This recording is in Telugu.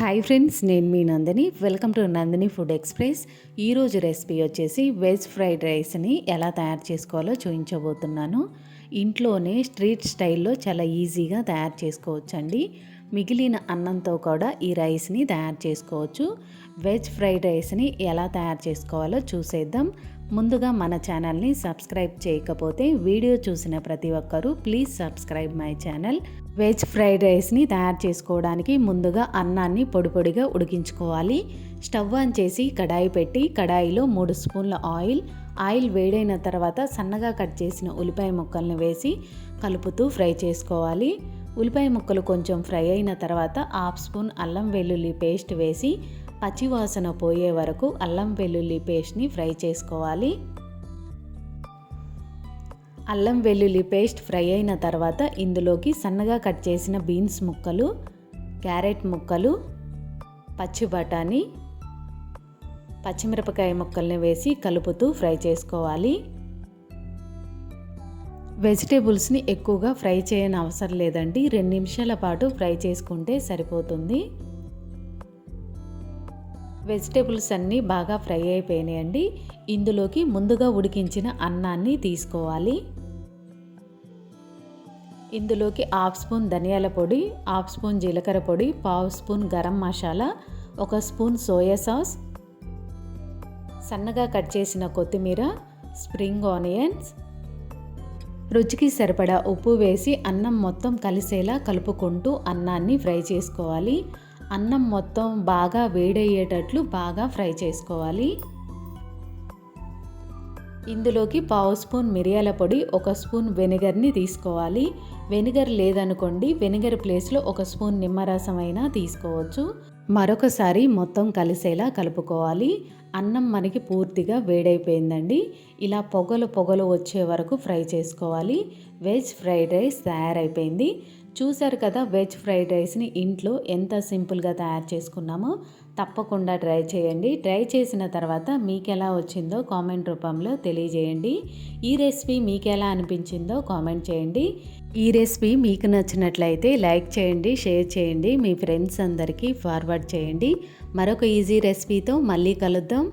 హాయ్ ఫ్రెండ్స్ నేను మీ Nandini. Welcome to Nandini food express. ఈరోజు రెసిపీ వచ్చేసి వెజ్ ఫ్రైడ్ రైస్ని ఎలా తయారు చేసుకోవాలో చూపించబోతున్నాను ఇంట్లోనే స్ట్రీట్ స్టైల్లో చాలా ఈజీగా తయారు చేసుకోవచ్చండి. మిగిలిన అన్నంతో కూడా ఈ రైస్ని తయారు చేసుకోవచ్చు. వెజ్ ఫ్రైడ్ రైస్ని ఎలా తయారు చేసుకోవాలో చూసేద్దాం. ముందుగా మన ఛానల్ని సబ్స్క్రైబ్ చేయకపోతే వీడియో చూసిన ప్రతి ఒక్కరూ please subscribe my channel. Veg fried రైస్ని తయారు చేసుకోవడానికి ముందుగా అన్నాన్ని పొడి పొడిగా ఉడికించుకోవాలి. స్టవ్ ఆన్ చేసి కడాయి పెట్టి కడాయిలో మూడు స్పూన్ల ఆయిల్ ఆయిల్ వేడైన తర్వాత సన్నగా కట్ చేసిన ఉల్లిపాయ ముక్కల్ని వేసి కలుపుతూ ఫ్రై చేసుకోవాలి. ఉల్లిపాయ ముక్కలు కొంచెం ఫ్రై అయిన తర్వాత హాఫ్ స్పూన్ అల్లం వెల్లుల్లి పేస్ట్ వేసి పచ్చివాసన పోయే వరకు అల్లం వెల్లుల్లి పేస్ట్ని ఫ్రై చేసుకోవాలి. అల్లం వెల్లుల్లి పేస్ట్ ఫ్రై అయిన తర్వాత ఇందులోకి సన్నగా కట్ చేసిన బీన్స్ ముక్కలు క్యారెట్ ముక్కలు పచ్చి బఠానీ పచ్చిమిరపకాయ ముక్కల్ని వేసి కలుపుతూ ఫ్రై చేసుకోవాలి. వెజిటేబుల్స్ని ఎక్కువగా ఫ్రై చేయని అవసరం లేదండి. రెండు నిమిషాల పాటు ఫ్రై చేసుకుంటే సరిపోతుంది. వెజిటేబుల్స్ అన్నీ బాగా ఫ్రై అయిపోయినాయండి. ఇందులోకి ముందుగా ఉడికించిన అన్నాన్ని తీసుకోవాలి. ఇందులోకి హాఫ్ స్పూన్ ధనియాల పొడి హాఫ్ స్పూన్ జీలకర్ర పొడి పావు స్పూన్ గరం మసాలా ఒక స్పూన్ సోయా సాస్ సన్నగా కట్ చేసిన కొత్తిమీర స్ప్రింగ్ ఆనియన్స్ రుచికి సరిపడా ఉప్పు వేసి అన్నం మొత్తం కలిసేలా కలుపుకుంటూ అన్నాన్ని ఫ్రై చేసుకోవాలి. అన్నం మొత్తం బాగా వేడయ్యేటట్లు బాగా ఫ్రై చేసుకోవాలి. ఇందులోకి పావు స్పూన్ మిరియాల పొడి ఒక స్పూన్ వెనిగర్ని తీసుకోవాలి. వెనిగర్ లేదనుకోండి వెనిగర్ ప్లేస్లో ఒక స్పూన్ నిమ్మరసం అయినా తీసుకోవచ్చు. మరొకసారి మొత్తం కలిసేలా కలుపుకోవాలి. అన్నం మనకి పూర్తిగా వేడైపోయిందండి. ఇలా పొగలు పొగలు వచ్చే వరకు ఫ్రై చేసుకోవాలి. వెజ్ ఫ్రైడ్ రైస్ తయారైపోయింది. చూశారు కదా వెజ్ ఫ్రైడ్ రైస్ని ఇంట్లో ఎంత సింపుల్గా తయారు చేసుకున్నామో తప్పకుండా ట్రై చేయండి. ట్రై చేసిన తర్వాత మీకు ఎలా వచ్చిందో కామెంట్ రూపంలో తెలియజేయండి. ఈ రెసిపీ మీకు ఎలా అనిపించిందో కామెంట్ చేయండి. ఈ రెసిపీ మీకు నచ్చినట్లయితే లైక్ చేయండి షేర్ చేయండి మీ ఫ్రెండ్స్ అందరికీ ఫార్వర్డ్ చేయండి. మరొక ఈజీ రెసిపీతో మళ్ళీ కలుద్దాం.